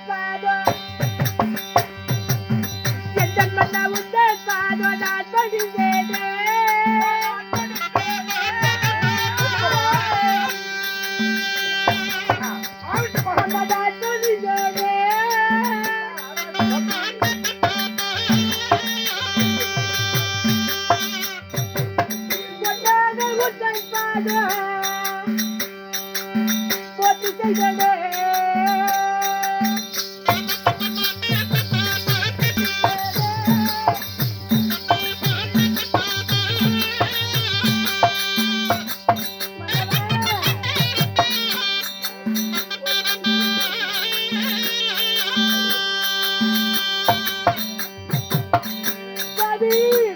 உந்தன் பாதம் என் ஜன்மன்னா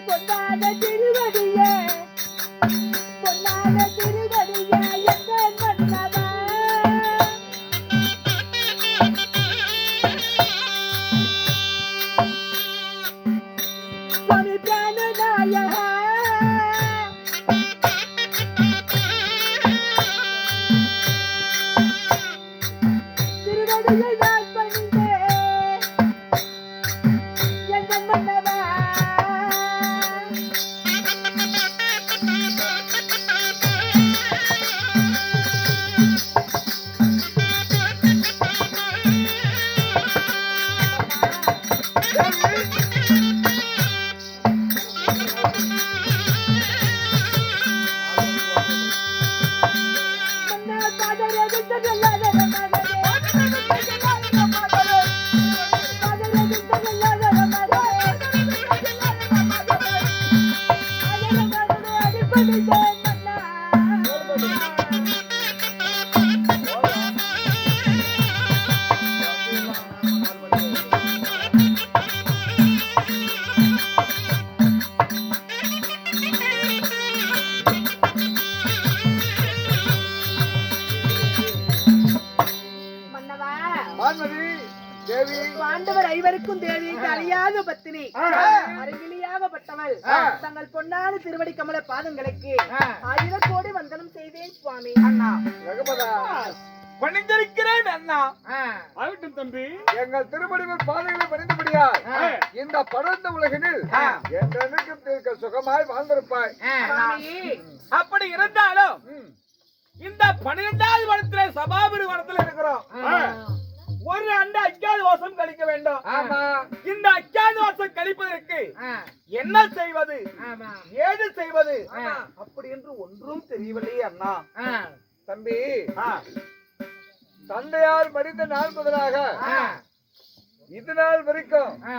botada de மன்னா காதலே தேவி பாண்டவர் ஐவருக்கும் தேவிக்கு அழியாத பத்தினி. அருகிலியாகப்பட்டவள். தங்கள் பொன்னான திருவடி கமல பாதங்களுக்கு. ஆயிரம் கோடி வந்தனம் செய்தேன் சுவாமி அண்ணா ரகுபதா பணிந்திருக்கிறேன் அண்ணா ஆகட்டும் தம்பி எங்கள் திருமணிவர் பாதைகளை பணிந்தபடியா ஆ. இந்த படர்ந்த உலகினில். என்றென்றைக்கும் தீர்க்க சுகமாய் வாழ்ந்திருப்பாய் அப்படி இருந்தாலும். இந்த பன்னிரெண்டாவது வனத்துல சபாபுரி வனத்துல இருக்கிறோம். ஒரு அண்ட அஜாத வாசம் கழிக்க வேண்டும். ஆமா. இந்த அஜாத வாசம் கழிப்பதற்கு என்ன செய்வது? ஏது செய்வது. அப்படி என்று ஒன்றும் தெரியவில்லையே அண்ணா. தம்பி. தந்தையார் மடிந்த நாள் முதலாக. இது நாள் வரைக்கும் ஆ.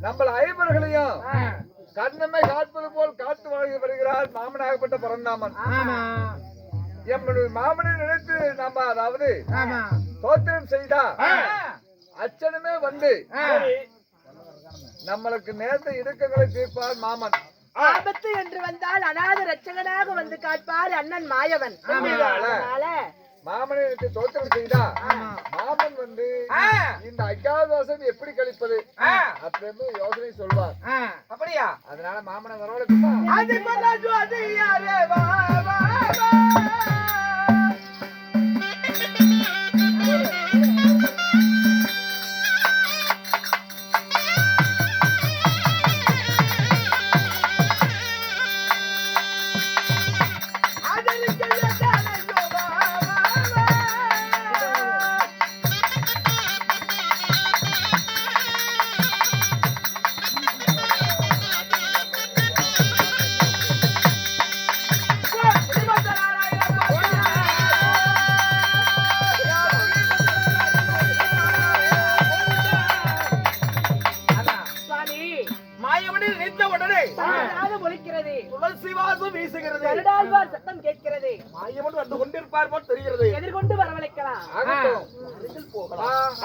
நம்ம ஐவர்களையும். கண்ணமை காட்பது போல் காத்து வாழ்கி வருகிறார் மாமனாகப்பட்ட பரந்தாமன். ஆமா. எம்முடைய மாமனை நினைத்து நாம அதாவது தோத்திரம் செய்தா. அச்சனமே வந்து. நம்மளுக்கு நேர்ந்த இடுக்கங்களை தீர்ப்பார் மாமன். ஆபத்து என்று வந்தால் அநாத ரட்சகனாக வந்து காட்பார் அண்ணன் மாயவன். மாமனை நினைத்து தோத்திரம் செய்தா. மாமன் வந்து. இந்த அஜாதவாசம் எப்படி கழிப்பது. அப்படின்னு யோசனை சொல்வார். அப்படியா? அதனால மாமனை வரவழைக்குமா ஒலிக்கிறது துளசி வாசம் வீசுகிறது. கருடாழ்வார் சத்தம் கேட்கிறது. மாயவன் வந்து கொண்டிருப்பார் போல் தெரிகிறது. எதிர்கொண்டு வரவழைக்கலாம். அருகில் போகலாம்.